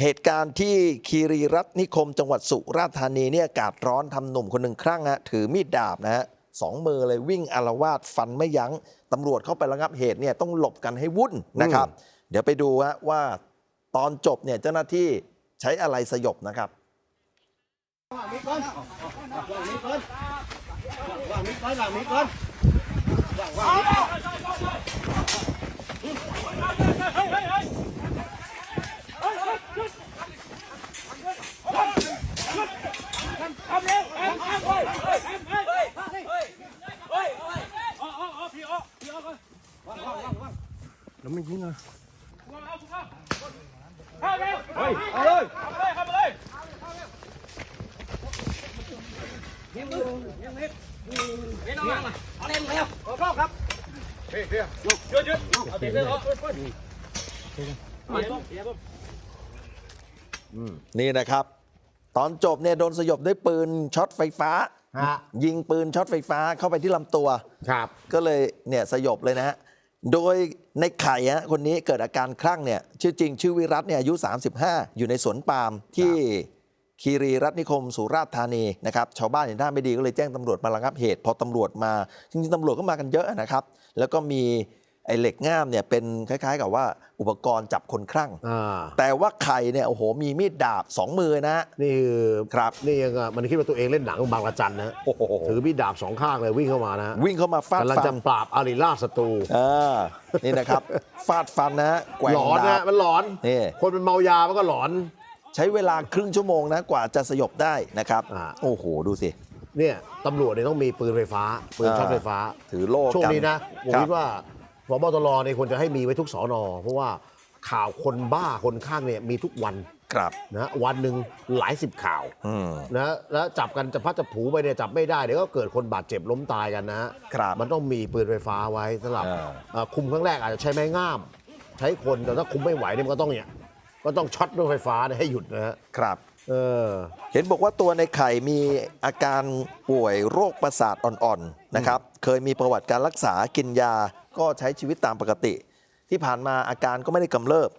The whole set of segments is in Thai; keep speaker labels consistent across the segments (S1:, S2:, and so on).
S1: เหตุการณ์ที่คีรีรัตน์นิคมจังหวัดสุราษฎร์ธานีเนี่ยอากาศร้อนทำหนุ่มคนหนึ่งครั่งฮะถือมีดดาบนะฮะสองมือเลยวิ่งอารวาสฟันไม่ยัง้งตำรวจเข้าไประงับเหตุเนี่ยต้องหลบกันให้วุ่นนะครับ เดี๋ยวไปดูฮะว่าตอนจบเนี่ยเจ้าหน้าที่ใช้อะไรสยบนะครับ
S2: แล้วไม่ยิงอะ
S1: นี่นะครับ ตอนจบเนี่ยโดนสยบด้วยปืนช็อตไฟฟ้า
S2: ฮะ
S1: ยิงปืนช็อตไฟฟ้าเข้าไปที่ลำตัว
S2: ครับ
S1: ก็เลยเนี่ยสยบเลยนะฮะ โดยในไข่ฮะคนนี้เกิดอาการคลั่งเนี่ยชื่อจริงชื่อวิรัตเนี่ยอายุ 35 อยู่ในสวนปาล์มที่คีรีรัตน์นิคมสุราษฎร์ธานีนะครับชาวบ้านเห็นท่าไม่ดีก็เลยแจ้งตำรวจมาระงับเหตุ พอตำรวจมาจริงๆตำรวจก็มากันเยอะนะครับ แล้วก็มี ไอ้เหล็กง่ามเนี่ยเป็นคล้ายๆ กับว่าอุปกรณ์จับคนคลั่ง
S2: อ่า
S1: แต่ว่าไข่เนี่ยโอ้โหมีมีดดาบสองมือนะฮะ
S2: นี่คือ
S1: ครับ
S2: นี่ยังอะมันคิดว่าตัวเองเล่นหนังบางระจันนะ
S1: โอ้โห
S2: ถือมีดดาบสองข้างเลยวิ่งเข้ามานะ
S1: วิ่งเข้ามาฟาด
S2: กำลัง
S1: ฟั
S2: จะ
S1: น
S2: ปราบอาริล่าศัตรู
S1: เออนี่นะครับ ฟาดฟันนะฮะแกว่ง
S2: หลอน
S1: ดา
S2: นะ
S1: บ
S2: มันหลอน
S1: นี่
S2: คนมันเมายามันก็หลอน
S1: ใช้เวลาครึ่งชั่วโมงนะกว่าจะสยบได้นะครับ
S2: อ่า
S1: โอ้โห ดูสิ
S2: เนี่ยตำรวจเนี่ยต้องมีปืนไฟฟ้า ปืนช็อตไฟฟ้า
S1: ถือโล่
S2: ช่วง
S1: กัน
S2: นี้นะผม
S1: รับ
S2: คิดว่า พบตรเนี่ยควรจะให้มีไว้ทุกสอนอเพราะว่าข่าวคนบ้าคนข้างเนี่ยมีทุกวัน
S1: ครับ
S2: นะวันหนึ่งหลายสิบข่าว
S1: อืม
S2: นะแล้วจับกันจะพัดจะผูไปเนี่ยจับไม่ได้เดี๋ยวก็เกิดคนบาดเจ็บล้มตายกันนะฮะ
S1: ครับ
S2: มันต้องมีปืนไฟฟ้าไว้สำหรับ
S1: อ่า
S2: เอ่อคุมครั้งแรกอาจจะใช้ไม้งาม ใช้คนแต่ถ้าคุมไม่ไหวเนี่ยมันก็ต้องเนี่ยก็ต้องช็อตด้วยไฟฟ้าเนี่ยให้หยุดนะฮะ
S1: ครับ
S2: เออ
S1: เห็นบอกว่าตัวในไข่มีอาการป่วยโรคประสาทอ่อนๆนะครับ เคยมีประวัติการรักษากินยา ก็ใช้ชีวิตตามปกติ ที่ผ่านมาอาการก็ไม่ได้กำเริบ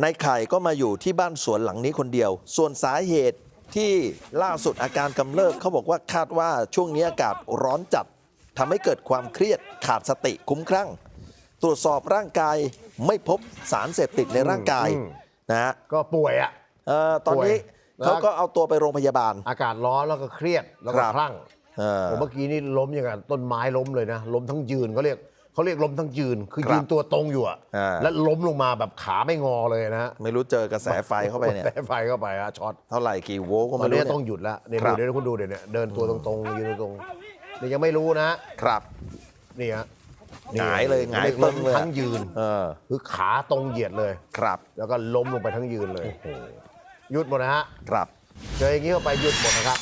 S1: ในไข่ก็มาอยู่ที่บ้านสวนหลังนี้คนเดียว ส่วนสาเหตุที่ล่าสุดอาการกำเริบเขาบอกว่าคาดว่าช่วงนี้อากาศร้อนจัดทำให้เกิดความเครียดขาดสติคุ้มครั่ง ตรวจสอบร่างกายไม่พบสารเสพติดในร่างกาย
S2: อืม
S1: นะฮะ
S2: ก็ป่วยอะ
S1: เอ่อตอนนี้
S2: ป่วย
S1: เขาก็เอาตัวไปโรงพยาบาล
S2: อากาศร้อนแล้วก็เครียดแล้ว
S1: ค
S2: ก็
S1: รับ
S2: คลั่ง
S1: เออ
S2: ผมเมื่อกี้นี่ล้มอย่างกับต้นไม้ล้มเลยนะ ล้มทั้งยืนเขาเรียก เขาเรียกล้มทั้งยืน คือ
S1: ครับ
S2: ยืนตัวตรงอยู่อะ
S1: อ่า
S2: แล้วล้มลงมาแบบขาไม่งอเลยนะฮะ
S1: ไม่รู้เจอกระแสไฟเข้าไปเนี่ย
S2: แสไฟเข้าไปอะช็อต
S1: เท่าไหร่กี่โวลต์ก็
S2: ตอ
S1: ไม่
S2: น
S1: รู้
S2: นี้
S1: เนี่ย
S2: ต้องหยุดแล้วเนี่ย
S1: ครับ
S2: ดูเดี๋ยวคุณดูเดี๋ยวเนี่ยเดินตัวตรงๆยืนตรงๆนี่ยังไม่รู้นะครับ นี่ฮะ
S1: หงายเลยหงาย
S2: รีก
S1: ตึ
S2: ล้
S1: ง
S2: ม
S1: เลย
S2: ทั้งยืน
S1: เออ
S2: คือขาตรงเหยียดเลย
S1: ครับ
S2: แล้วก็ล้มลงไปทั้งยืนเลยหยุดหมดนะฮะ
S1: ครับ
S2: เจออย่างนี้เข้าไปหยุดหมดนะครับ